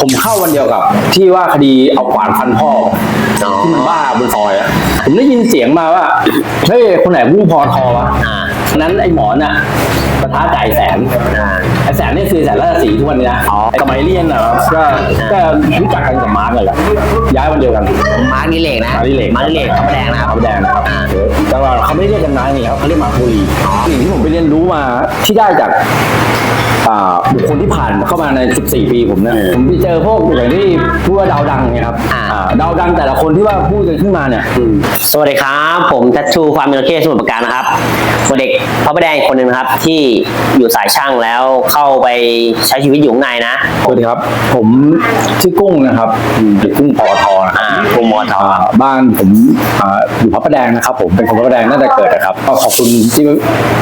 ผมเข้าวันเดียวกับ ที่ว่าคดีเอาขวานฟันพ่ออ๋อที่มันบ้าบนซอยอะผมได้ยินเสียงมาว่า เฮ้ยคนไหนผู้พอทอวะอ่า นั้นไอ้หมอน่ะป ระท้าจ่ายแสนอ่าไอ้แสนนี่คือแสนราชสีห์ทุกวันนี้นะอ๋อสมัยเรียนนะครับก็ก็รู้จักกันกับมาร์กเลยแหละย้ายวันเดียวกัน มาร์กดิเลกนะมาร์คดิเลกมาร์กดิเลกเขาแดงนะครับเขาแดงนะครับอ่าแต่ว่าเขาไม่ได้เรียกกันนายนี่ครับเขาเรียกมาบุรีสิ่งที่ผมไปเรียนรู้มาที่ได้จากอ่าบุคคลที่ผ่านเข้ามาใน 14 ปีผมเนี่ยผมไปเจอพวกอย่างที่พูดว่าดาวดังเนี่ยครับอ่าอ่าดาวดังแต่ละคนที่ว่าพูดกันขึ้นมาเนี่ยสวัสดีครับ ผมทัชชูความมิโลเคสมุทรปราการนะครับเด็กพระประแดงอีกคนหนึ่งนะครับที่อยู่สายช่างแล้วเข้าไปใช้ชีวิตอยู่ข้างในนะ สวัสดีครับ ผมชื่อกุ้งนะครับหรือกุ้งปอทนะครับอ่ากุ้งปอทอ่าบ้านผมอ่าอยู่พระประแดงนะครับ ผมเป็นคนพระประแดงน่าจะเกิดนะครับก็ขอบคุณที่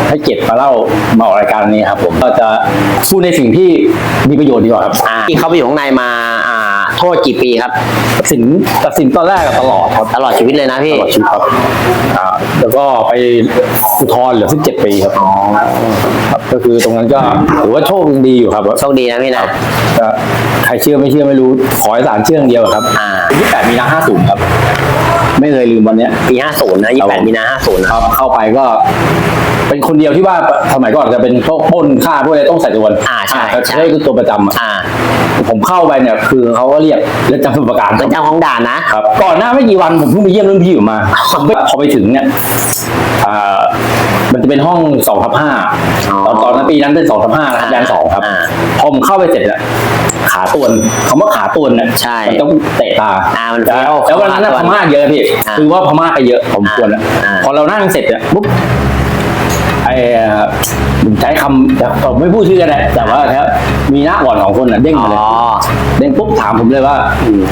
ให้เกียรติมาเล่ามาออกรายการนี้ครับ ผมก็จะพูดในสิ่งที่มีประโยชน์ดีกว่าครับ อ่าที่เข้าไปอยู่ข้างในมาอ่า โทษกี่ปีครับ ตัดสินตัดสินตอนแรกอะตลอดครับตลอดชีวิตเลยนะตพี่ลอดชีวิตครับอ่าแล้วก็ไปอุทธรณ์เหลือ17ปีครับครับ ก็คือตรงนั้นก็ถือว่าโชคยังดีอยู่ครับโชคดีนะพี่นะก็ใครเชื่อไม่เชื่อไม่รู้ขอให้ศาลเชื่ออย่างเดียวครับอ่าที่8มีนา50ครับ ไม่เคยลืมวันเนี้ยปี50นะ28มีนา50นะครับเข้าไปก็ เป็นคนเดียวที่ว่าสมัยก่อนจะเป็นพวกปล้นฆ่าพวกอะไรต้องใส่ตัวอ่าใช่ก็ใช่ ใช่คือตัวประจำอะอ่าผมเข้าไปเนี่ย คือเขาก็เรียกเรือนจำสมุทรปราการเป็นเจ้าของด่านนะ ครับก่อนหน้าไม่กี่วันผมเพิ่งไปเยี่ยมรุ่นพี่อยู่มาผมไปพอไปถึงเนี่ยอ่ามันจะเป็นห้องสองทับห้าอ๋อตอนตอนนั้นปีนั้นเป็นสองทับห้าแดนสองครับอ่าพอผมเข้าไปเสร็จเนี่ยขาตวนคำว่าขาตวนเนี่ยใช่มันต้องเตะตาอ่ามันแล้วเฟี้ยวแล้ววันนั้นน่ะขาพตวนม่าเยอะพี่อ่าคือว่าพม่าไปเยอะผมควรแล้วอ่า พอเรานั่งเสร็จเนี่ยปุ๊บ ไอ้ผมใช้คำแต่ผมไม่พูดชื่อกันแหละแต่ว่าครับมีหน้าอ่อนของคนน่ะเด้งอ๋อมาเลยเด้งปุ๊บถามผมเลยว่า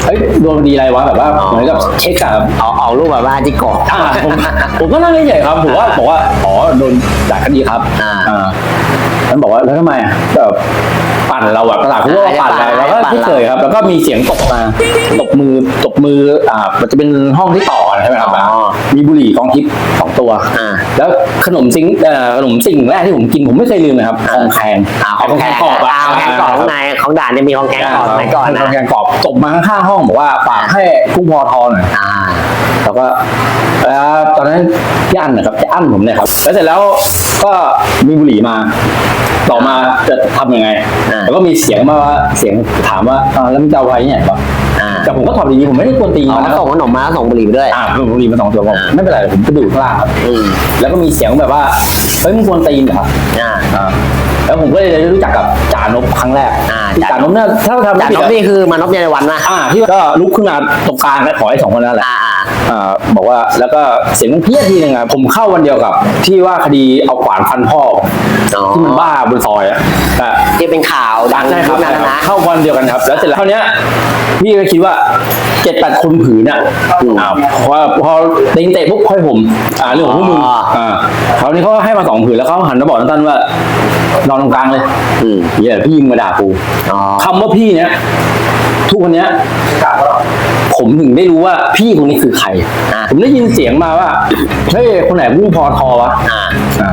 เฮ้ยดวงดีอะไรวะแบบว่าอ๋อเหมือนกับเช็คอะครับเอาเอารูปแบบว่าที่กดอ่าผมผมก็นั่งเฉยๆครับผมว่าบอกว่าอ๋อโดนจากคดีครับอ่า มันบอกว่าแล้วทำไมอะก็แบบ ปั่นเราแบบกระดาษพูดว่าปั่นอะไรเราก็ปั่นเราเฉยๆครับ แล้วก็มีเสียงตบมาตบมือตบมืออ่ามันจะเป็นห้องที่ต่อกันใช่ไหมครับอ๋อมีบุหรี่กองทิพย์สองตัวอ่าแล้วขนมซิงเอ่อขนมสิ่งแรกที่ผมกินผมไม่เคยลืมนะครับของแข็งอ่าของแข็งกรอบอะอ่าของแข็งกรอบข้างในของด่านจะมีของแข็งกรอบสมัยก่อนนะของแข็งกรอบตบมาข้างๆห้องบอกว่าฝากให้กุ้งพอทอหน่อย อ่าแล้วก็แล้วตอนนั้นพี่อั้นนะครับพี่อั้นผมเนี่ยครับแล้วเสร็จแล้วก็มีบุหรี่มา ต่อมาจะทำยังไงอ่าแล้วก็มีเสียงมาว่าเสียงถามว่าอ่าแล้วมึงจะเอาไว้เนี่ยปะอ่าแต่ผมก็ตอบดีๆผมไม่ได้กวนตีนอ๋อนะส่งขนมมาแล้วส่งบุหรี่ไปด้วยอ่าผมบุหรี่มาสองตัวบอกอ่าไม่เป็นไรผมก็ดูดข้างล่างครับอืมแล้วก็มีเสียงแบบว่าเฮ้ยมึงกวนตีนเหรออ่าอ่า แล้วผมก็เลยได้รู้จักกับจ่านพครั้งแรกอ่าที่จ่าจ่านนพพเนี่ยถ้าทำไม่ด่านผิดนบอะนี่คือมานพเยาวันนะอ่าที่ก็ลุกขึ้นมาตรงกลางแล้วขอให้สองคนนั้นแหละอ่าอ่าอ่าบอกว่าแล้วก็เสียงเพี้ยทีหนึ่งอะผมเข้าวันเดียวกับ ที่ว่าคดีเอาขวานฟันพ่ออ๋อที่มันบ้าบนซอยอะอะที่เป็นข่าวดังใช่ครับยุนั้นนะเข้าวันเดียวกันครับ แล้วเสร็จแล้วคราวเนี้ยพี่ก็คิดว่าเจ็ดแปดคนผืนอะอ่าพอพอเต็งเตะปุ๊บค่อยผม อ่าเรื่องของพวกมึงอ่าคราวนี้เขาก็ให้มาสองผืนแล้วเขาหันมาบอกนันตันว่านอนตรงกลางเลยอืมเหี้ยพี่ยิงมาด่ากูอ๋อคำว่าพี่เนี้ยทุกวันเนี้ยผมถึงได้รู้ว่าพี่คนนี้คือใคร อ่า ผมได้ยินเสียงมาว่า เฮ้ย คนไหนผู้พอทอวะอ่า อ่า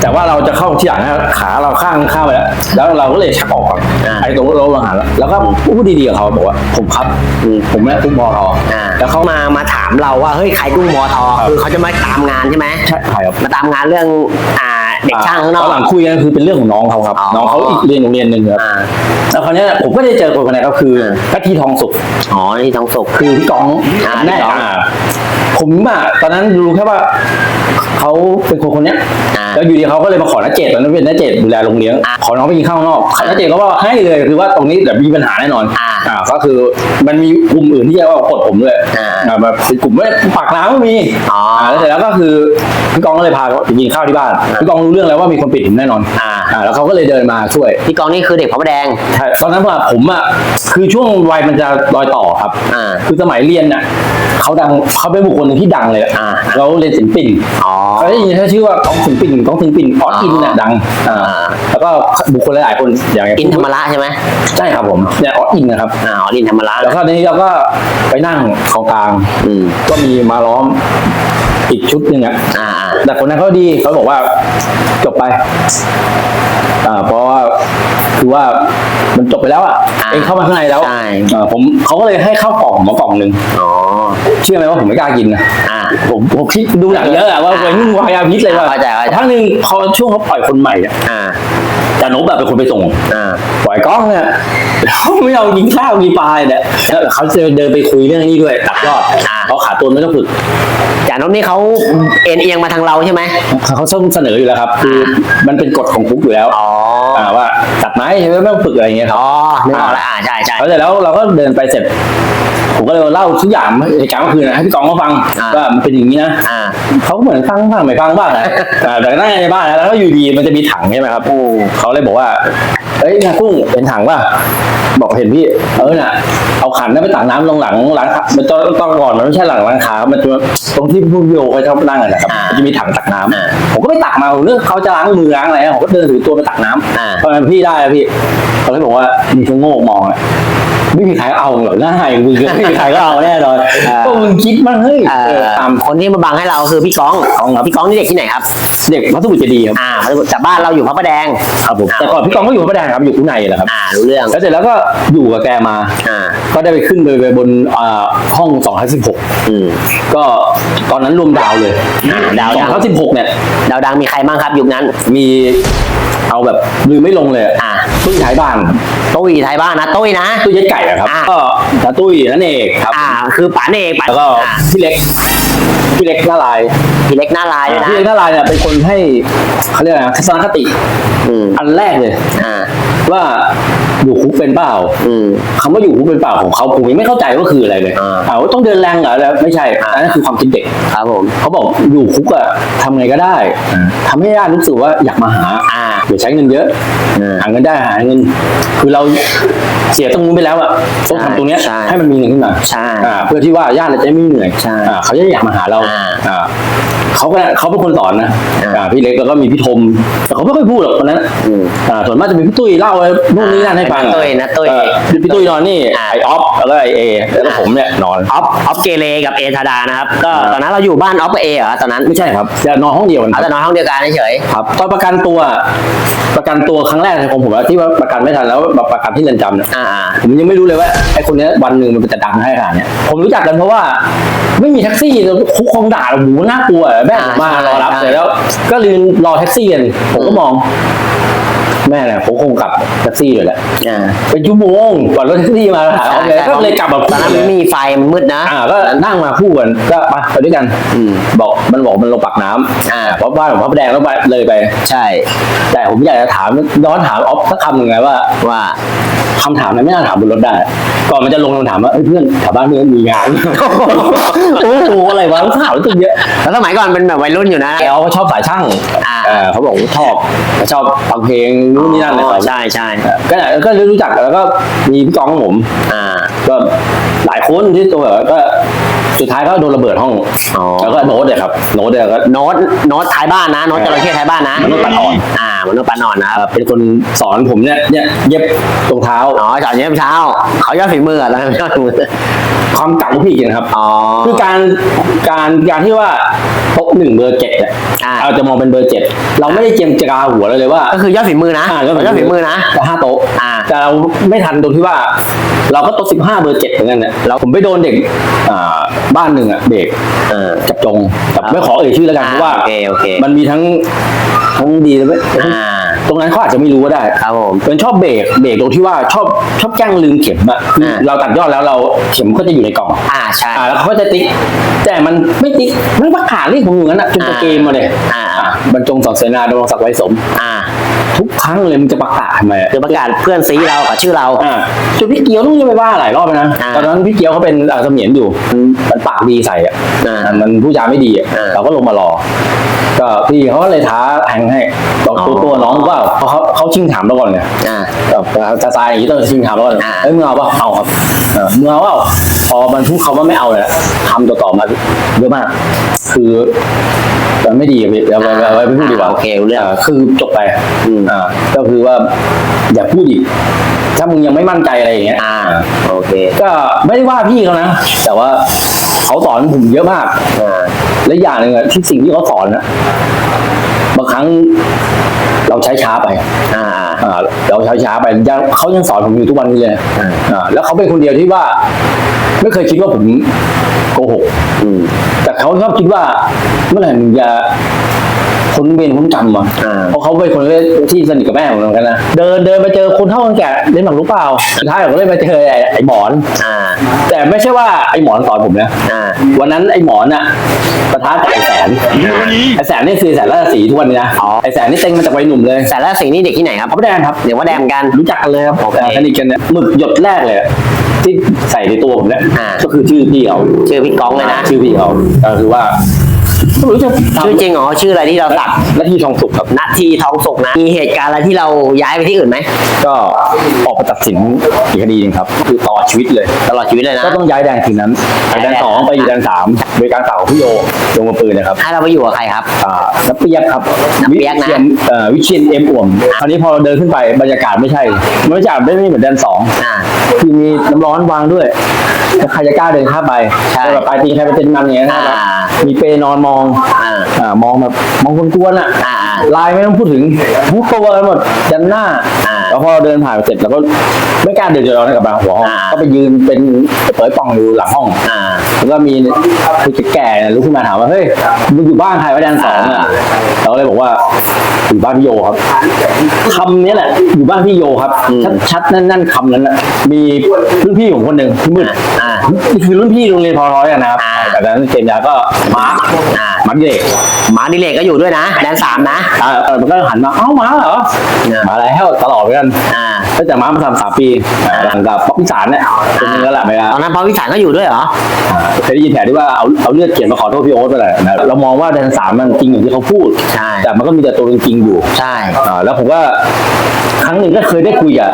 แต่ว่าเราจะเข้าที่หลังนะขาเราข้างข้างไปแล้ว แล้วเราก็เลยชักออกก่อนอ่าไอ้ตรงรถเราหันแล้วแล้วก็พูดดีๆกับเขาบอกว่า ผมครับ อืม ผมแม่ผู้พอทอ อ่าแล้วเขามามาถามเราว่าเฮ้ยใครกุ้งมอทอคือเขาจะมาตามงานใช่ไหมใช่ครับ มาตามงานเรื่องอ่า เด็กช่างข้างนอตกอนหลังคุยกันคือเป็นเรื่องของน้องเขาครับอ๋อน้องเขาอีกเรียนโรงเรียนหนึ่งครับอ่า แล้วคราวเนี้ยผมก็ได้เจอคนคนนั้นก็คือก็ที่ทองสุขอ๋อนี่ทองสุก คือพี่กองอ่าแน่พี่กองอ่า ผมอะตอนนั้นรู้แค่ว่าเขาเป็นคนคนเนี้ยอ่า แล้วอยู่ดีเขาก็เลยมาขอนัเจตตอนนั้นเป็นนัเจตดูแลโรงเรียนอ่าขอน้องไปกินข้าวข้างนอกนัเจตก็ว่าให้เลยคือว่าตรงนี้เดี๋ยวมีปัญหาแน่นอนอ่าก็คือมันมีกลุ่มอื่นที่จะว่ากดผมด้วยอ่า อ่าแบบเป็นกลุ่มไม่ปากน้ำก็มีอ๋อ อ่าแล้วเสร็จแล้วก็คือพี่กองก็เลยพาไปกินข้าวที่บ้านพี่กองรู้เรื่องแล้วว่ามีคนปิดผมแน่นอนอ่า อ่าแล้วเขาก็เลยเดินมาช่วย พี่กองนี่คือเด็กพระประแดง ใช่ตอนนั้นว่าผมอะคือช่วงวัยมันจะรอยต่อครับ อ่า คือสมัยเรียนน่ะ เขาดังเขาเป็นบุคคลหนึ่งที่ดังเลยอะอ่าเราเรียนศิลปินอ๋อ เขาได้ยินแค่ชื่อว่ากองศิลปินกองศิลปินออสอินน่ะดังอ่าอ่าแล้วก็บุคคลหลายๆคนอย่างอินธรรมระใช่ไหมใช่ครับผมเนี่ยออสอินนะครับ อ่าอ๋ออินธรรมระแล้วก็นี้เราก็ไปนั่งของกลาง อืม ก็มีมาล้อมอีกชุดหนึ่งอะ อ่าอ่า แต่คนนั้นเขาดีเขาบอกว่าจบไปอ่าเพราะว่าคือว่ามันจบไปแล้วอะอ่าเองเข้ามาข้างในแล้วใช่ อ่าผมเขาก็เลยให้ข้าวกล่องมากล่องหนึ่งอ๋อ เชื่อไหมว่าผมไม่กล้ากินนะอ่า ผมผมคิดดูหนังเยอะอะว่าอ่าเป็นนุ่งวายาพิษเลยว่าเข้าใจเข้าใจ พักหนึ่งเขาช่วงเขาปล่อยคนใหม่อะอ่าแต่นบแบบเป็นคนไปส่ง อ่า ปล่อยกล้องเนี่ยเขาไม่เอากินข้าวกินปลาเนี่ยแล้วเขาจะเดินไปคุยเรื่องนี้ด้วยตัดยอด อ่าเขาขาตัวไม่ต้องฝึกจานนท์นี่เขาเอ็นเอียงมาทางเราใช่ไหมเขาต้องเสนออยู่แล้วครับ คือมันเป็นกฎของคุกอยู่แล้วอ๋ออ่าว่าตัดไม้ใช่ไหมไม่ต้องฝึกอะไรอย่างเงี้ยครับอ๋อนึกออกแล้วอ่าใช่ใช่แล้วเสร็จแล้วเราก็เดินไปเสร็จผมก็เลยเล่าทุกอย่างเหตุการณ์เมื่อคืนนะให้พี่กองเขาฟังอ่าว่ามันเป็นอย่างนี้นะอ่าเขาก็เหมือนฟังฟังไม่ฟังบ้างนะอ่าแต่นั่งในบ้านนะแล้วก็อยู่ดีมันจะมีถังใช่ไหมครับเขาเลยบอกว่าเอ้ยนากุ้งเป็นถังป่ะบอกเห็นพี่เออน่ะเอาขันนั้นไปตักน้ำลงหลังหลังมันต้องต้องก่อนมันไม่ใช่หลังหลังขามันจะตรงที่ผู้โยเขาชอบนั่งอะนะครับอ่ามันจะมีถังตักน้ำอ่าผมก็ไปตักมาผมเรื่องเขาจะล้างมือล้างอะไรอะผมก็เดินถือตัวไปตักน้อ่าำเพราะฉะนั้นพี่ได้อะพี่เขาเลยบอกว่ามีชะโงกมองอะ ไม่มีใครเอาหรอกหน้าอย่างมึงอะไม่มีใครก็เอาแน่นอนอ่าก็มึงคิดมั้งเฮ้ยเอ่เอออตามคนที่มาบังให้เราคือพี่ก้องพี่ก้องนี่เด็กที่ไหนครับ เด็กวัดสุบุตรเจดีย์ครับอ่าแต่บ้านเราอยู่พระประแดงครับผมอ่าแต่ก่อนพี่กองก็อยู่พระประแดงครับอยู่ข้างในแหละครับอ่ารู้เรื่องแล้วเสร็จแล้วก็อยู่กับแกมาอ่าก็ได้ไปขึ้นไปไปบนอ่าห้อง2 5 6อืมก็ตอนนั้นรวมดาวเลยอ่าดาวสยัองงสิบหกเนี่ยดาวดังมีใครบ้างครับยุคนั้นมีเอาแบบลืมไม่ลงเลยอ่าตุ้ยท้ายบ้าน ตุ้ยไทยบ้านนะตุ้ยนะตุ้ยเจ๊ไก่อะครับ อ่าก็ตาตุ้ยนั่นเองครับ อ่า คือป๋าเอกป๋าแล้วก็อ่าพี่เล็ก พี่เล็กหน้าลายพี่เล็กหน้าลายด้วยนะพี่เล็กหน้าลายเนี่ยเป็นคนให้เขาเรียกอะไรนะทัศนคติ อืมอันแรกเลย อ่า ว่า อยู่คุกเป็นเปล่าอืม คำว่าอยู่คุกเป็นเปล่าของเขาผมยังไม่เข้าใจว่าคืออะไรเลยอ่า ถามว่าต้องเดินแรงเหรอแล้วไม่ใช่อันนั้นคือความคิดเด็ก ครับผม เขาบอกอยู่คุกอะทำไงก็ได้ทำให้ญาติรู้สึกว่าอยากมาหาอ่าเดี๋ยวใช้เงินเยอะอ่าหาเงินได้หาเงิน คือเราเสียตรงนู้นไปแล้วอะต้องทำตรงเนี้ยใช่ให้มันมีเงินขึ้นมาใช่อ่าเพื่อที่ว่าญาติเราจะไม่เหนื่อยใช่อ่าเขาจะอยากมาหาเราอ่า อ่า เขาก็เขาเป็นคนสอนนะอ่าอ่าพี่เล็กแล้วก็มีพี่ธมแต่เขาไม่ค่อยพูดหรอกคนนั้นอืมอ่าส่วนมากจะมีพี่ตุ้ยเล่าอะไรนู่นนี่นั่นให้ฟังนะตุ้ยนะตุ้ยเออพี่ตุ้ยนอนนี่อ่าไอออฟแล้วก็ไอเอแล้วก็ผมเนี่ยนอนออฟออฟเกเรกับเอธาดานะครับก็อ่าตอนนั้นเราอยู่บ้านออฟกับเอเหรอตอนนั้นไม่ใช่ครับจะนอนห้องเดียวกันคเอารับแต่นอนห้องเดียวกันเฉยครับตอนประกันตัวประกันตัวครั้งแรกของผมอะที่ว่าประกันไม่ทันแล้วแบบประกันที่เรือนจำเนี่ยอ่าอ่าผมยังไม่รู้เลยว่าไอ้คนเนี้ยวันหนึ่งมันจะดังให้ขนาดเนี้ยผมรู้จักกันเพราะว่า ไม่มีแท็กซี่คุกคงด่าโอ้โหน่ากลัวแม่ผมมารอรับเสร็จแล้ว ก็ลืมรอแท็กซี่กันผมก็มอง แม่เนี่ยผมคงกลับแท็กซี่เลยแหละอ่า เป็นชั่วโมงก่อนรถแท็กซี่มาหาเอาเลยก็เลยกลับแบบตอนนั้นมันไม่มีไฟมันมืดนะ อ่าก็นั่งมาคู่กันก็ไปไปด้วยกันอืม บอกมันบอกมันลงปากน้ำอ่า เพราะบ้านผมพระประแดงแล้วไปเลยไป ใช่ แต่ผมอยากจะถามย้อนถามออฟสักคำหนึ่งไงว่าว่า คำถามนั้นไม่น่าถามบนรถได้ ก่อนมันจะลงคำถามว่าเอ้ยเพื่อนแถวบ้านเพื่อนมีงาน โอ้โหอะไรวะถามตึงเยอะ แล้วสมัยก่อนเป็นแบบวัยรุ่นอยู่นะแกเขาชอบสายช่างอ่า เออเขาบอกว่าชอบชอบฟังเพลงนู่นนี่นั่นเลยอ๋อใช่ใช่ก็ก็รู้จักแล้วก็มีพี่กองของผม อ่า ก็หลายคนที่ตัวแบบว่าก็ สุดท้ายก็โดนระเบิดห้องอ๋อ แล้วก็โน้ตเนี่ยครับโน้ตเนี่ยก็ โน้ตโน้ตท้ายบ้านนะโน้ตจระเข้ท้ายบ้านนะมนุษย์ปัดอ่อน อ่ามนุษย์ปัดอ่อนนะครับเป็นคนสอนผมเนี่ยเนี่ยเย็บตรงเท้า อ๋อสอนเย็บเช้า เขายอดฝีมืออะแล้วยอดฝีมือความเก่าลูกพี่กินครับ อ๋อ คือการการการที่ว่าโต๊ะหนึ่งเบอร์เจ็ดเนี่ยอ่า เราจะมองเป็นเบอร์เจ็ดเราไม่ได้เจียมจกาหัวเราเลยว่าก็คือยอดฝีมือนะอ่ายอดฝีมือนะห้าโต๊ะ อ่า แต่เราไม่ทันตรงที่ว่า เราก็โต๊ะสิบห้าเบอร์เจ็ดเหมือนกันเนี่ยเราผมไปโดนเด็กอ่าบ้านหนึ่งอะเด็กเออ จับจงแต่ไม่ขอเอ่ยชื่อแล้วกันอ่าเพราะว่าโอเคโอเค มันมีทั้งทั้งดีและไม่อ่า ตรงนั้นเขาอาจจะไม่รู้ก็ได้ ครับผมเป็นชอบเบรกเบรกตรงที่ว่าชอบชอบแกล้งลืมเข็มอะคืออาเราตัดยอดแล้วเราเข็มก็จะอยู่ในกล่อง อ่าใช่ อ่าแล้วเขาก็จะติ๊ก แต่มันไม่ติ๊กมันประกาศเรียกผมอย่างนั้นอะจนจะเกมมาเลย อ่าอะ บรรจงสอนเสนาดำรงศักดิ์ไว้สม อ่า ทุกครั้งเลยมันจะประกาศทำไมอะ คือประกาศเพื่อนซีเรากับชื่อเรา อ่าจนพี่เกียวต้องยังไปว่าหลายรอบเลยนะอ่าตอนนั้นพี่เกียวเขาเป็นอ่าเสมียนอยู่มันมันปากดีใส่อะอ่าอะมันผู้จาไม่ดีอะอ่าเราก็ลงมารอ ก็พี่เขาก็เลยท้าแทงให้บอกอ๋อตัวตัวน้องเปล่าเพราะเขาเขาชิงถามเราก่อนไงอ่า แบบจะตายอย่างนี้ต้องชิงถามเราก่อนอ่าเฮ้ยมึงเอาเปล่าเอาครับเออมึงเอาเปล่าพ อมันพูดคำว่าไม่เอาเลยทำต่อต่อๆมาเยอะมาก คือมันไม่ดีอะพี่เอาไว้เอาไว้ไม่พูดดีกว่าโอเครู้เรื่องคือจบไปอืมอ่าก็คือว่า อย่าพูดอีกถ้ามึงยังไม่มั่นใจอะไรอย่างเงี้ยอ่าโอเค ก็ไม่ได้ว่าพี่เขานะแต่ว่าเขาสอนผมเยอะมากอ่าและอย่างหนึ่งอะที่สิ่งที่เขาสอนนะบางครั้งเราใช้ช้าไปอ่าอ่าเราใช้ช้าไปยังเขายังสอนผมอยู่ทุกวันนี้เลยอ่าอ่าแล้วเขาเป็นคนเดียวที่ว่า ไม่เคยคิดว่าผมโกหกอืมแต่เขาชอบคิดว่าเมื่อไหร่มึงจะพ้นเวรพ้นกรรมอะอ่าเพราะเขาเป็นคนที่สนิทกับแม่ผมเหมือนกันนะเดินเดินไปเจอคนเท่าคนแก่เล่นหมากรุกเปล่าสุดท้ายผมก็เลยไปเจอไอ้ไอ้หมอนอ่าแต่ไม่ใช่ว่าไอ้หมอนสอนผมนะอ่าวันนั้นไอ้หมอนน่ะปะทะกับไอ้แสนไอ้แสนนี่คือแสนราชสีห์ทุกวันนี้นะอ๋อไอ้แสนนี่เต็งมาจากวัยหนุ่มเลยแต่ละสิ่งนี่เด็กที่ไหนครับพระประแดงครับเดี๋ยวว่าแดงเหมือนกันรู้จักกันเลยครับโอเคอ่าสนิทกันเนี่ยหมึกหยดแรกเลยอะ ที่ใส่ในตัวผมเนี่ยอ่า ก็คือชื่อพี่เขาชื่อพี่ก้องเลยนะ ชื่อพี่เขาก็คือว่า ไม่รู้จะชื่อจริงเหรอชื่ออะไรที่เราตัดหน้าที่ทองสุขครับ นาทีทองสุกนะ มีเหตุการณ์อะไรที่เราย้ายไปที่อื่นไหมก็ออกมาตัดสินอีกคดีหนึงครับคือต่อชีวิตเลย ตลอดชีวิตเลยนะ ก็ต้องย้ายแดนทีนั้นจากแดนสองไปอยู่แดนสามโดยการสั่งของพี่โยลงมาปืนนะครับให้เราไปอยู่กับใครครับ อ่านับเปียกครับนับเปี๊ยกนะ วิเชียนเอ่อวิเชียนเอ็มอ่วมคราวนี้พอเราเดินขึ้นไปบรรยากาศไม่ใช่บรรยากาศไม่ไม่เหมือนแดนสองอ่า คือมีน้ำร้อนวางด้วยใครจะกล้าเดินข้ามไปใช่ แบบปลายปีใครไปเป็นมันอย่างเงี้ยนะครับอ่ามีเปรย์นอนมองอ่าอ่ามองแบบมองคนกวนๆอะอ่าลายไม่ต้องพูดถึงทุกตัวกันหมดยันหน้าอ่า แล้วพอเราเดินผ่านไปเสร็จเราก็ไม่กล้าเดินจนเรากลับมาหัวห้องอ่าก็ไปยืนเป็นเปิดป่องอยู่หลังห้องอ่าแล้วก็มีคือแก่ๆเนี่ยลุกขึ้นมาถามว่าเฮ้ยมึงอยู่บ้านใครวะแดนสองอะอ่าเราก็เลยบอกว่าอยู่บ้านพี่โยครับคำนี้แหละอยู่บ้านพี่โยครับ ชัดชัดๆนั่นๆคำนั้นน่ะมีรุ่นพี่ของคนหนึ่งที่มืดอ่านี่คือรุ่นพี่โรงเรียนพอร้อยกันนะครับอ่าแต่ตอนนั้นเจมส์ยาก็มาร์คอ่ามาร์คเด็กหมาดิเลกก็อยู่ด้วยนะแดนสามนะอ่าเออมันก็หันมาเอ้ามาเหรออ่ามมาแล้วตลอดเหมือนกันอ่าตั้งแต่มามาทำสามปีหลังจากป๊อปพิสารเนี่ยเป็นเนื้อละไปแล้วตอนนั้นพอวิสารก็อยู่ด้วยเหรออ่าเคยได้ยินแถที่ว่าเอาเอาเลือดเขียนมาขอโทษพี่โอ๊ตไปแหละนะเรามองว่าแดนสามมันจริงอย่างที่เขาพูดใช่แต่มันก็มีแต่ตัวจริงๆอยู่ใช่อ่าแล้วผมว่าครั้งหนึ่งก็เคยได้คุยกับ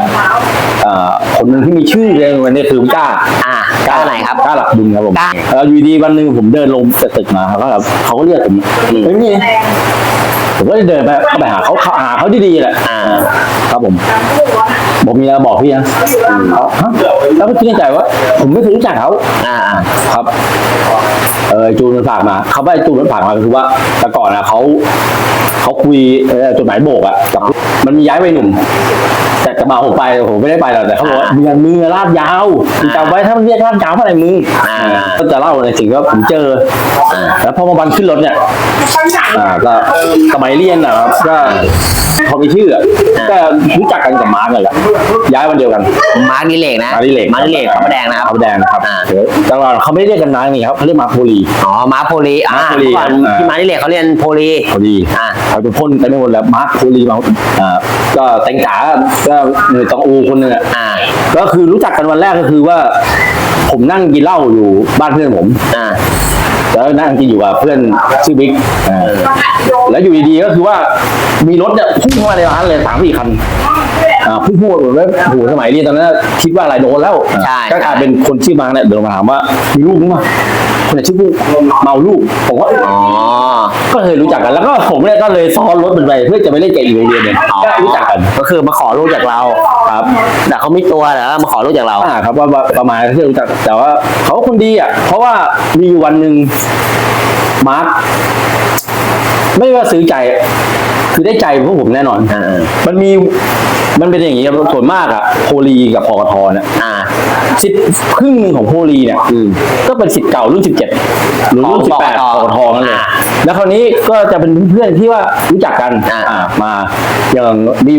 อ่าคนหนึ่งที่มีชื่อเลยวันนี้คือคุณกล้าอ่ากล้าไหนครับกล้าหลักบุญครับผมกล้าเอออยู่ดีวันหนึ่งผมเดินลงจากตึกมาเขาก็แบบเขาก็เรียกผมเฮ้ยนี่ ผมก็เลยเดินไปเข้าไปหาเขาเขาหาเขาดีๆแหละอ่า ครับผมผมมีอะไรบอกพี่นะเขาฮะแล้วก็คิดในใจว่า ผมไม่เคยรู้จักเขาอ่าอ่าครับเออจูนมันฝากมาเขาว่าไอ้จูนมันฝากมาคือว่าแต่ก่อนนะเขาเขาคุยเออจดหมายโบกอะกับมันมีย้ายไปหนุ่ม แต่กระบะผมไปผมไม่ได้ไปหรอกแต่เขาบอกว่าเมืองมือลาดยาวคุณจำไว้ถ้ามันเรียกลาดยาวเท่าไหร่มืออ่าก็จะเล่าในสิ่งที่ว่าผมเจออ่าแล้วพอมาวันขึ้นรถเนี่ยอ่าก็สมัยเรียนนะครับก็ พอมีชื่ออะก็รู้จักกันกับมาร์กเลยแหละย้ายวันเดียวกัน มาร์คดิเลกนะมาร์คดิเลก มาร์คดิเลกพระประแดงนะครับพระประแดงนะครับอ่าเดี๋ยวแต่ว่าเขาไม่ได้เรียกกันมาร์กนี่ครับเขาเรียกมาร์คโพลี อ๋อมาร์คโพลีอ่ามาร์คโพลีก่อนอ่า ที่มาร์คดิเลกเขาเรียนโพลีพอดีอ่า เขาจะพ่นไปไม่หมดแล้วมาร์คโพลีมาอ่าก็แตงจ๋าก็หนึ่งตองอูคนหนึ่งอะอ่า ก็คือรู้จักกันวันแรกก็คือว่า ผมนั่งกินเหล้าอยู่บ้านเพื่อนผม อ่า แล้วนั่งกินอยู่กับเพื่อนชื่อบิ๊กอ่าแล้วอยู่ดีๆก็คือว่า มีรถเนี่ยพุ่งเข้ามาในร้านเลยสามสี่คันอ่าพุ่งพูดเหมือนว่าโอ้โหสมัยเรียนตอนนั้นคิดว่าอะไรโดนแล้วใช่ ก็กลายเป็นคนชื่อมาเนี่ยเดินมาถามว่ามีลูกมั้ยวะคนไหนชื่อลูกเมาลูกผมก็อ๋อ ก็เคยรู้จักกันแล้วก็ผมเนี่ยก็เลยซ้อนรถมันไปเพื่อจะไปเล่นกับอีกโรงเรียนหนึงก็รู้จักกันก็คือมาขอรูปจากเรา ครับ แต่เขาไม่ตัวแล้วมาขอรูปจากเรา อ่าครับว่าว่าประมาณที่รู้จักแต่ว่าเขาก็คนดีอะ เพราะว่ามีอยู่วันหนึ่งมาร์คไม่ว่าซื้อใจ คือได้ใจพวกผมแน่นอนอ่ามันมี มันเป็นอย่างนี้ครับส่วนมากอะโพลีกับพกทเนี่ยอ่า สิทธิ์ครึ่งหนึ่งของโพลีเนี่ยก็เป็นสิทธิ์เก่ารุ่นสิบเจ็ดหรือรุ่นของสิบแปดปพกทกทนั่นเลยอ่าแล้วคราวนี้ก็จะเป็นเพื่อนที่ว่ารู้จักกันอ่า อ่ามาอย่างมี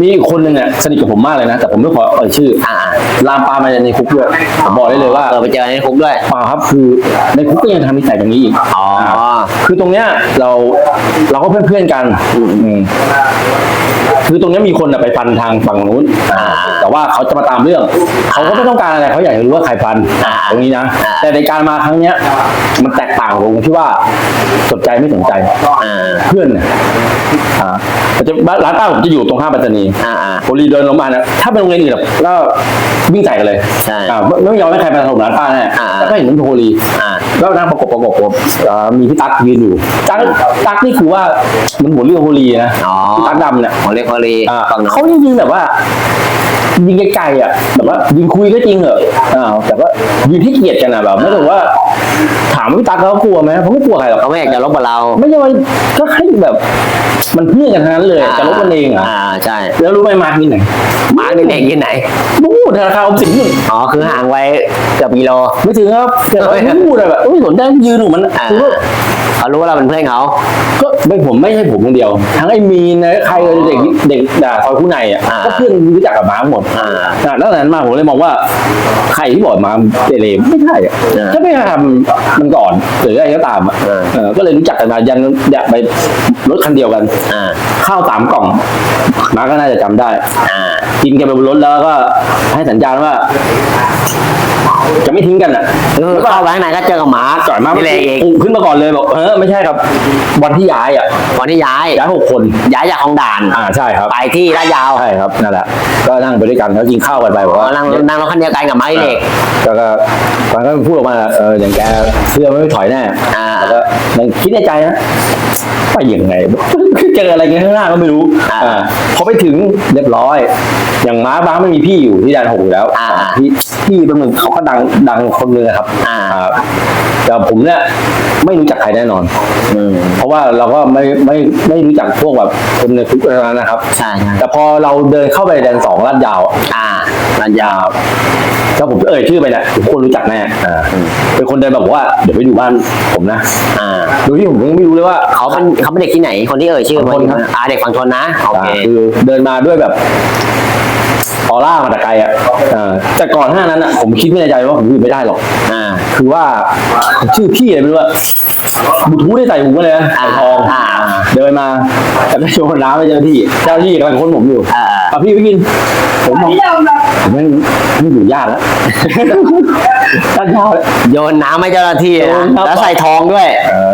มีอีกคนหนึ่งอะสนิทกับผมมากเลยนะ แต่ผมไม่ขอเอ่ยชื่ออ่าลามปามมาในคุกด้วยผมบอกได้เลยว่าเออไปเจอในคุกด้วย เปล่าครับคือในคุกก็ยังทำนิสัยแบบนี้อีกอ๋อคือตรงเนี้ยเราเราก็เพื่อนเพื่อนๆกันอืมคือตรงเนี้ยมีคนน่ะไปฟันทางฝั่งนู้นอ่า แต่ว่าเขาจะมาตามเรื่อง เขาก็ไม่ต้องการอะไรเขาอยากจะรู้ว่าใครฟันอ่าตรงนี้นะอ่า แต่ในการมาครั้งเนี้ย มันแตกต่างตรงที่ว่าสนใจไม่สนใจอ่าเพื่อนเนี่ยอ่ามันจะร้านป้าผมจะอยู่ตรงข้ามปัตตานีอ่าอ่า โอลีเดินลงมานะถ้าเป็นโรงเรียนอื่นอะก็ วิ่งใส่กันเลยใช่อ่าไม่ไม่ยอมให้ใครมาถล่มร้านป้าแน่อ่า แล้วก็เห็นน้องโทรีอ่าก็นั่งประกบประกบประกบอ่ามีพี่ตั๊กยืนอยู่ตั๊กตั๊กนี่คือว่ามันหัวเรือโฮลีนะอ๋อ พี่ตั๊กดำเนี่ย ของเรียกโพลีอ่าฝั่งโน้นเขาจริงๆแบบว่า ยิงไกลๆอะแบบว่ายิงคุยก็จริงเหรอะอ้าวแต่ว่ายิงที่เกียดกันอะแบบไม่ถึงว่า ถามว่าพี่ตั๊กเขากลัวไหมเขาไม่กลัวใครหรอกเขาไม่อยากจะลบกับเรา ไม่ใช่ว่าก็ให้แบบ มันเพื่อนกันทั้งนั้นเลยจะลบกันเองอะอ่าใช่ แล้วรู้ไหมมาร์คที่ไหนมาร์กเด็กๆที่ไหน นู่นธนาคารออมสินนู่นอ๋อ คือห่างไว้เกือบกิโล ไม่ถึงครับแต่ว่าพูดอะไรแบบไม่สนใจยืนอยู่มันอ่า คือว่า เขารู้ว่าเราเป็นเพื่อนเขา ก็ไม่ผมไม่ใช่ผมคนเดียว ทั้งไอ้มีนนะใครเลยเด็กเด็กด่าซอยผู้ในอะอ่า ก็เพื่อนรู้จักกับมาร์คหมดอ่า อ่าแล้วจากนั้นมาผมเลยมองว่าใครที่บอกมาเกเรไม่ใช่อะอ่าก็ไม่ทำมันก่อนหรืออะไรก็ตามอะอ่า เออก็เลยรู้จักกันมายันอยากไปรถคันเดียวกัน อ่า ข้าวสามกล่องมาร์คก็น่าจะจำได้ อ่า กินกันไปบนรถแล้วก็ให้สัญญาณว่า จะไม่ทิ้งกันอะแล้วก็เข้าไปข้างในก็เจอกับมาร์กจ่อยมากนี่เลยเองปุ๊ขึ้นมาก่อนเลยบอกเออไม่ใช่ครับวันที่ย้ายอะวันที่ย้ายย้ายหกคนย้ายจากคลองด่านอ่าใช่ครับไปที่ลาดยาวใช่ครับนั่นแหละก็นั่งไปด้วยกันแล้วกินข้าวกันไปบอกอ๋อว่านั่งนั่งรถคันเดียวกันกับมาร์กเด็กแล้วก็มันก็พูดออกมาเอออย่างแกเชื่อไม่ถอยแน่อ่าแล้วก็มันคิดในใจนะไปยังไงเจออะไรกันข้างหน้าก็ไม่รู้อ่าอ่าพอไปถึงเรียบร้อย อย่างม้าบ้าไม่มีพี่อยู่ที่แดนหกอยู่แล้วอ่าพี่พี่เป็นเหมือนเขาก็ดังดังคนนึงอะครับอ่าแต่ผมเนี่ยไม่รู้จักใครแน่นอน อืมเพราะว่าเราก็ไม่ไม่ไม่รู้จักพวกแบบคนในคุกอะไรนั้นนะครับ ใช่ใช่แต่พอเราเดินเข้าไปแดนสองลาดยาวอะอ่าลาดยาวถ้าผมเอ่ยชื่อไปเนี่ยทุกคนรู้จักแน่อ่าเป็นคนเดินแบบบอกว่าเดี๋ยวไปดูบ้านผมนะอ่าโดยที่ผมยังไม่รู้เลยว่าเขาเป็นเขาเป็นเด็กที่ไหน คนที่เอ่ยชื่อฝั่งทนครับ อ่าเด็กฝั่งทนนะโอเคอ่าคือเดินมาด้วยแบบ ออร่ามาแต่ไกลอะอ่าแต่ก่อนหน้านั้นอะผมคิดไม่ในใจว่าผมอยู่ไม่ได้หรอก อ่า คือว่าชื่อพี่อะไรไม่รู้อะบลูทูธได้ใส่หูมาเลยนะอ่าใส่ทองอ่าเดินมาแล้วก็โยนน้ำไปเจ้าหน้าที่ เจ้าหน้าที่กำลังค้นผมอยู่อ่าอะพี่ไปกิน ผมบอกผมไม่ไม่อยู่ยากแล้วตั้งเช้าแล้วโยนน้ำให้เจ้าหน้าที่โยนะนครับแล้วใส่ทองด้วยเออ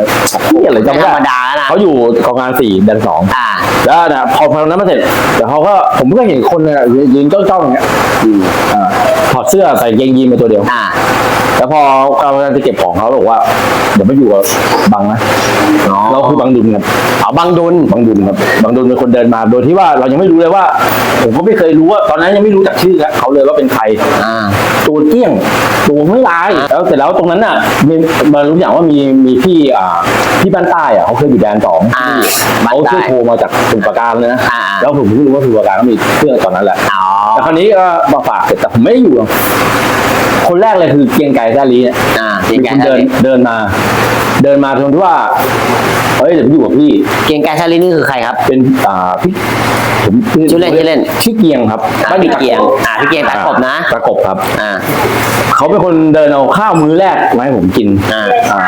พี่อะไรจำไม่ไม่ธรได้รมดานะเขาอยู่กองงานสี่เดือนสองอ่า แล้วนะพอพอนั้นมาเสร็จแต่เขาก็ผมก็เห็นคนเนี่ยยืนจ้องๆอย่างเงี้ยอ่า ถอดเสื้อใส่กางเกงยีนมาตัวเดียว อ่า แล้วพอกำลังจะเก็บของเขาบอกว่าเดี๋ยวไม่อยู่กับบังนะอ๋อเราคือบังดุลครับเอาบังดุลบังดุลครับบังดุลเป็นคนเดินมา โดยที่ว่าเรายังไม่รู้เลยว่า ผมก็ไม่เคยรู้ว่าตอนนั้นยังไม่รู้จักชื่อเขาเลยว่าเป็นใครอ่าตัวเกี้ยงตัวไม่ร้ายแล้วเสร็จแล้วตรงนั้นน่ะมีมารู้อย่างว่ามีมีพี่อ่าพี่บ้านใต้อะเขาเคยอยู่แดนสองอ่าบ้านเขาใต้ชื่อโทรมาจากสมุทรปราการเลยนะอ่าแล้วผมเพิ่งรู้ว่าสมุทรปราการก็มีเครื่องตอนนั้นแหละอ๋อแต่คราวนี้ก็มาฝากเสร็จแต่ผมไม่ได้อยู่หรอกคนแรกเลยคือเกรียงไกรแซ่ลีเนี่ยอ่าเป็เกียนงคไกรนเดินเดินมา เดินมาตรงที่ว่าเฮ้ยเดี๋ยวผมอยู่กับพี่ เกียงไกรชาลีนี่คือใครครับ เป็นอ่าพี่ผมชื่อเล่นชื่อเล่น ชื่อเกียงครับอ่าบ้านอยู่พี่เกียงอ่าพี่เกียงตะกบนะ ตะกบครับ อ่า เขาเป็นคนเดินเอาข้าวมื้อแรกมาให้ผมกิน อ่า อ่า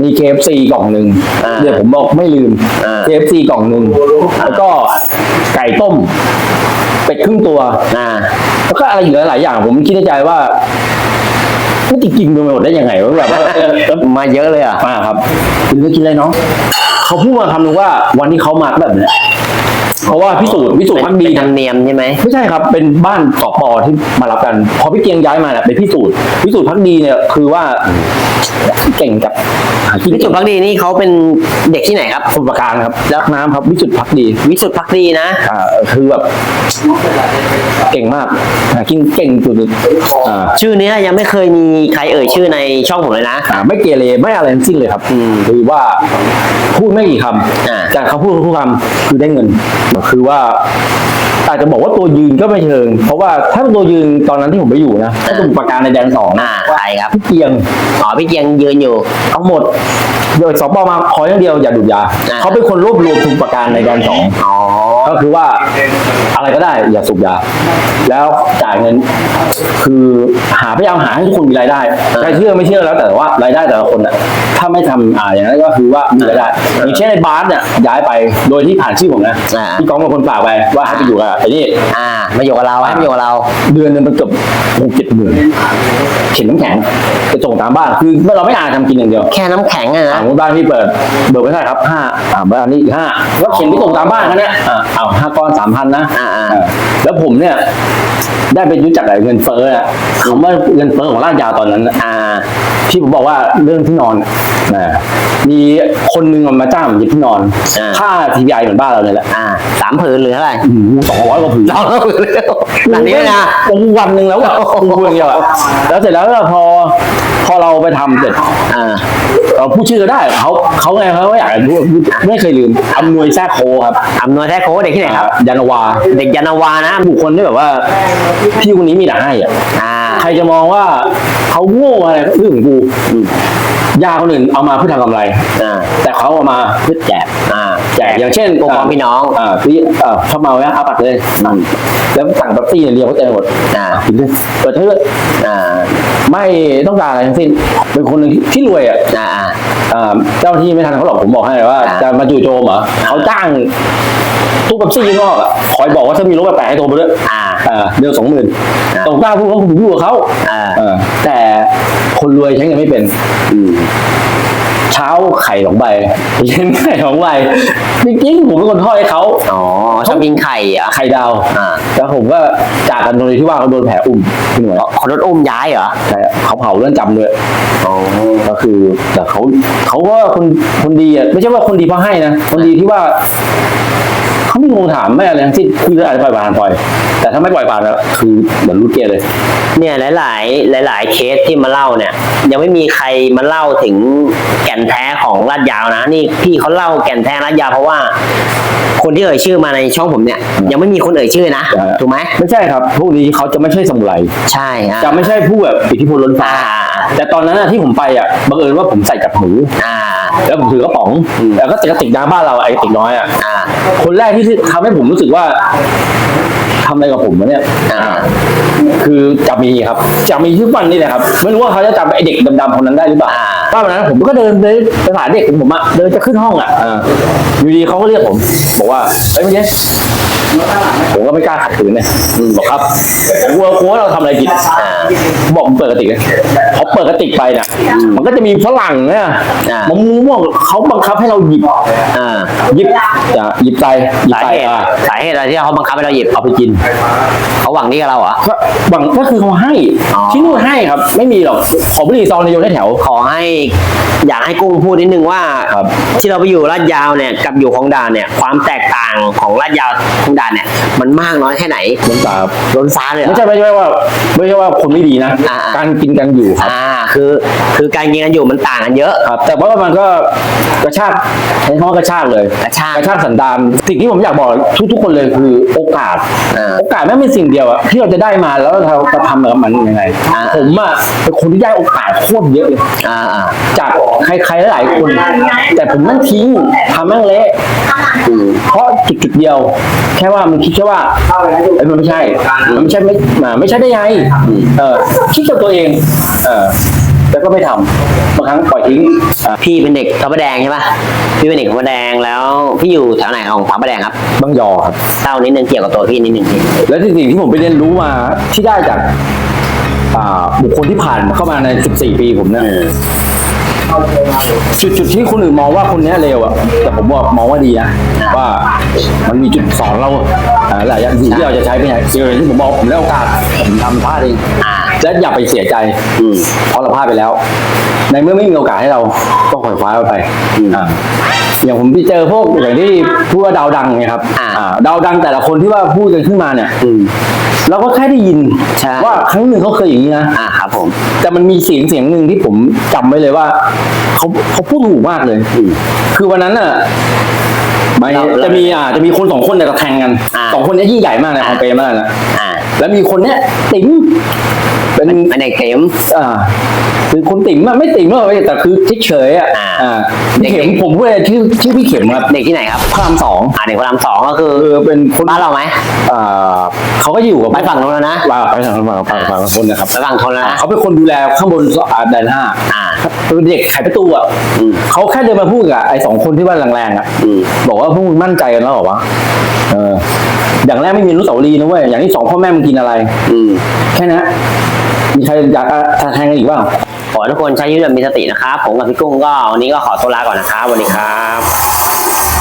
มี KFC กล่องหนึ่งอ่าเดี๋ยวผมบอกไม่ลืม อ่า KFC กล่องหนึ่งแล้วก็ไก่ต้มเป็ดครึ่งตัว อ่า แล้วก็อะไรอยู่หลายๆอย่าง ผมคิดในใจว่าไม่ติดกินไปหมดได้ยังไงวะแบบว่าเออเออมาเยอะเลยอะมาครับกินแล้วกินอะไรเนาะเขาพูดมาคำหนึงว่าวันที่เขามาก็แบบเนี้ยเพราะว่าพิสูจน์พิสูจน์พักดีเป็นธรนะรมเนียมใช่ไหมไม่ใช่ครับเป็นบ้านสปอที่มารับกัน พอพี่เกียงย้ายมาเนี่ยเป็นพิสูจน์พิสูจน์พักดีเนี่ยคือว่า เก่งกับหากินวิสุทธิพักดีนี่เขาเป็นเด็กที่ไหนครับสมุทรปราการครับแล้วน้ำครับวิสุทธิ์พักดีวิสุทธิพักดีนะ อ่าคือแบบเก่งมากหากินเก่งสุดๆอ่าชื่อเนี้ยยังไม่เคยมีใครเอ่ยชื่อในช่องผมเลยนะ อ่าไม่เกเรไม่อะไรทั้งสิ้นเลยครับอืมคือว่าพูดไม่กี่คอ่าำแต่เขาพูดทุกคำคือได้เงิน คือว่า อาจจะบอกว่าตัวยืนก็ไม่เชิง เพราะว่าถ้าตัวยืนตอนนั้นที่ผมไปอยู่นะถ้าสมุทรปราการในแดนสองนะอ่าใครครับ พี่เกียงอ๋อพี่เกียงยืนอยู่ เอาหมด โดยสปมาขออย่างเดียวอย่าดูดยาอ่าเขาเป็นคนรวบรวมสมุทรปราการในแดนสองอ๋อก็คือว่าอะไรก็ได้อย่าสูบยา แล้วจ่ายเงินคือหาพยายามหาให้ทุกคนมีรายได้ใครเชื่อไม่เชื่อแล้วแต่ว่ารายได้แต่ละคนน่ะถ้าไม่ทำอ่าอย่างนั้นก็คือว่ามีรายได้อย่างเช่นในบาสเนี่ยย้ายไปโดยที่ผ่านชื่อผมนะอ่าพี่ก้องเป็นคนฝากไปว่าให้ไปอยู่กับไอ้นี่อ่ามาอยู่กับเราให้มาอยู่กับเรา เดือนหนึงมันเกือบหกเจ็ดหมื่นเข็นน้ำแข็งไปส่งตามบ้านคือเราไม่อ่านทำกินอย่างเดียว แค่น้ำแข็งอะอ่านะหมู่บ้านพี่เปิดเบิกไม่ได้ครับห้าอ่าบ้านนี้อีกห้าแล้วเข็นไปส่งตามบ้านกันเนี่ยอ่าเอาห้าก้อนสามพันนะอ่าอ่าเออแล้วผมเนี่ย ได้ไปรู้จักกับเงินเฟ้ออะคำว่าเงินเฟ้อของลาดยาวตอนนั้นน่ะอ่า ที่ผมบอกว่าเรื่องที่นอนนะมีคนหนึงมาจ้างผมยึดที่นอน อ่า ค่าทีวีไอเหมือนบ้านเราเนี่ยแหละอ่าสามผืนหรือเท่าไหร่สองร้อยกว่าผืน สองผืนเลยหลังนี้เลยนะ โอ้โหวันหนึ่งแล้วอะพูดอย่างเดียวอะแล้วเสร็จแล้วก็พอ พอเราไปทำเสร็จอ่า เราพูดชื่อได้เขาเขาไงเขาอยากพูดไม่เคยลืมอำนวยแท้โคครับอำนวยแท้โค้ดเด็กที่ไหนครับยานาวาเด็กยานาวานะบุคคลที่แบบว่าพี่คนนี้มีแต่ให้อะอ่าใครจะมองว่าเขาโง่อะไรก็เรื่องของกูยาคนอื่นเอามาเพื่อทำกำไรอ่าแต่เขาเอามาเพื่อแจกอ่า แจกอย่างเช่นปกป้องพี่น้องอ่าพี่เอ่อชอบเมาไหมเอาปัดเลยนั่นแล้วสั่งแป๊บซี่อย่างเดียวเขาเต็มหมดอ่ากินเลยเปิดเถอะอ่า ไม่ต้องการอะไรทั้งสิ้นเป็นคนหนึ่งที่รวยอะอ่าอ่าอ่าเจ้าหน้าที่ไม่ทันเขาหรอกผมบอกให้เลยว่าอ่าจะมาจู่โจมเหรอเขาจ้างตู้แป๊บซี่ข้างนอกอะคอยบอกว่าถ้ามีรถแปลกๆให้โทรไปด้วยอ่าอ่าเดือนสองหมื่นอ่าตกกล้าพูดว่าผมอยู่กับเขาอ่าเออแต่คนรวยใช้เงินไม่เป็นอืม เช้าไข่สองใบเย็นไข่สองใบจริงๆผมเป็นคนทอดให้เขาอ๋อชอบกินไข่เหรอะไข่ดาวอ่าแล้วผมก็จากกันโดยที่ว่าเขาโดนแผลอุ้มที่หน่วยคนรถอุ้มย้ายเหรอใช่เขาเผาเรื่องจำด้วยอ๋อก็คือแต่เขาเขาก็คนคนดีอะไม่ใช่ว่าคนดีเพราะให้นะคนดีที่ว่าเขา ไม่งงถามไม่อะไรทั้งสิ้นคืออาจจะปล่อยผ่านปล่อย แต่ถ้าไม่ปล่อยผ่านแล้วคือเหมือนรูดเกียร์เลย เนี่ยหลาย ๆ หลาย ๆ เคสที่มาเล่าเนี่ย ยังไม่มีใครมาเล่าถึงแก่นแท้ของลาดยาวนะ นี่พี่เขาเล่าแก่นแท้ลาดยาวเพราะว่า คนที่เอ่ยชื่อมาในช่องผมเนี่ย ยังไม่มีคนเอ่ยชื่อนะอ่าถูกไหมไม่ใช่ครับพวกนี้เขาจะไม่ใช่สมุไรใช่ฮะจะไม่ใช่ผู้แบบอิทธิพลล้นฟ้า อ่าแต่ตอนนั้นน่ะที่ผมไปอะบังเอิญว่าผมใส่กับหู อ่า แล้วผมถือกระป๋องอืมแล้วก็กระติกน้ำบ้านเราอะไอ้กระติกน้อยอะอ่า คนแรกที่ทำให้ผมรู้สึกว่าทำอะไรกับผมวะเนี่ย อ่า คือจะมีครับจะมีชื่อวันนี่แหละครับไม่รู้ว่าเขาจะจำไอ้เด็กดำๆคนนั้นได้หรือเปล่าอ่า ว่าวันนั้นผมก็เดินไปไปหาเด็กของผมอะเดินจะขึ้นห้องอะอ่าอยู่ดีเขาก็เรียกผม บอกว่าเอ้ยเมื่อกี้ ผมก็ไม่กล้าขัดขืนเลยอืมบอกครับกลัวกลัวเราทำอะไรผิดอ่าบอกผมเปิดกระติกเลยเขาเปิดกระติกไปเนี่ยมันก็จะมีฝรั่งเนี่ยอ่ามะม่วงเขาบังคับให้เราหยิบอ่าหยิบจะหยิบใจหยิบสาใจเหตุอะสาเหตุอะไรที่เขาบังคับให้เราหยิบเอาไปกินเขาหวังดีกับเราเหรอก็หวังก็คือเขาให้อ๋อที่นู่นให้ครับ ไม่มีหรอกขอบุหรี่ซองในโยนให้แถวขอให้อยากให้กุ้งพูดนิดนึงว่าครับที่เราไปอยู่ลาดยาวเนี่ยกับอยู่ของด่านเนี่ยความแตกต่างของลาดยาวของด่านเนี่ยมันมากน้อยแค่ไหนน้ำตาครับล้นฟ้าเลยเหรไม่อใช่ไม่ใช่ว่าไม่ใช่ว่าคนไม่ดีนะ อ่าๆการกินกันอยู่ครับอ่าคือคือการกินกันอยู่มันต่างกันเยอะครับ แต่ว่ามันก็กระชากใช้คำว่ากระชากเลย กระชาก กระชากสันดานสิ่งที่ผมอยากบอกทุกๆคนเลยคือโอกาส อ่า โอกาสแม่งเป็นสิ่งเดียวอะที่เราจะได้มาแล้วเราจะทำกับมันยังไงอ่า ผมอะเป็นคนที่ได้โอกาสโคตรเยอะเลยอ่าอ่าจากใครๆหลายๆคน แต่ผมนั่นทิ้งทำแม่งเละ อืม เพราะจุดจุดๆเดียว แค่ว่ามันคิดแค่ว่าเอ้ยมันไม่ใช่ มันไม่ใช่ไม่มาไม่ใช่ได้ไงเออคิดกับตัวเอง เออแล้วก็ไม่ทำบางครั้งปล่อยทิ้งอ่าพี่เป็นเด็กพระประแดงใช่ป่ะพี่เป็นเด็กพระประแดงแล้วพี่อยู่แถวไหนของพระประแดงครับบางยอครับเล่านิดนึงเกี่ยวกับตัวพี่นิดนึงพี่และสิ่งที่ผมไปเรียนรู้มาที่ได้จากอ่าบุคคลที่ผ่านเข้ามาใน 14 ปีผมเนี่ย จุดจุดที่คนอื่นมองว่าคนนี้เร็วอะแต่ผมบอกมองว่าดีนะว่ามันมีจุดสอนเราหลายอย่างสิ่งที่เราจะใช้ไม่ใช่สิ่งที่ผมบอกผมได้โอกาสผมทำพลาดเองอ่า และอย่าไปเสียใจอืมเพราะเราพลาดไปแล้ว ในเมื่อไม่มีโอกาสให้เราก็ขอยคว้ามันไปอืมอ่าอย่างผมไปเจอพวกอย่างที่พูดว่าดาวดังไงครับอ่าอ่าดาวดังแต่ละคนที่ว่าพูดกันขึ้นมาเนี่ยอืมเราก็แค่ได้ยินใช่ว่าครั้งหนึ่งเขาเคยอย่างนี้นะอ่าครับผมแต่มันมีเสียงเสียงหนึ่งที่ผมจำไว้เลยว่าเขาเขาพูดถูกมากเลยอืมคือวันนั้นน่ะไม่เราจะมีอ่าจะมีคนสองคนเนี่ยกระแทงกันอ่าสองคนเนี้ยิ่งใหญ่มากในคอมเปมากนะอ่าแล้วมีคนเนี้ยติ๋ม เป็นเป็นเด็กเข็ม อ่าคือคนติ๋มอะไม่ติ๋มหรอกเว้ยแต่คือเฉยๆอะอ่า อ่าพี่เข็มผมพูดเลยชื่อชื่อพี่เข็มครับเด็กที่ไหนครับพระรามสองอ่าเด็กพระรามสองก็คือคือเป็นคนบ้านเราไหมอ่าเขาก็อยู่กับไปฝั่งนู้นแล้วนะว่าไปฝั่งฝั่งฝั่งฝั่งคนนะครับ ไปฝั่งทนแล้วนะ เขาเป็นคนดูแลข้างบนอ่าแดนห้าอ่าเป็นเด็กไขประตูอะอืม เขาแค่เดินมาพูดกับไอ้สองคนที่ว่าแรงๆอะ อืม บอกว่าพวกมึงมั่นใจกันแล้วเหรอวะเออ อย่างแรกไม่มีอนุสาวรีย์นะเว้ย อย่างที่สองพ่อแม่มึงกินอะไร อืม แค่นั้น มีใครอยากจะแทงกันอีกบ้างขอทุกคนใช้ชีวิตแบบมีสตินะครับ ผมกับพี่กุ้งก็วันนี้ก็ขอตัวลาก่อนนะครับสวัสดีครับ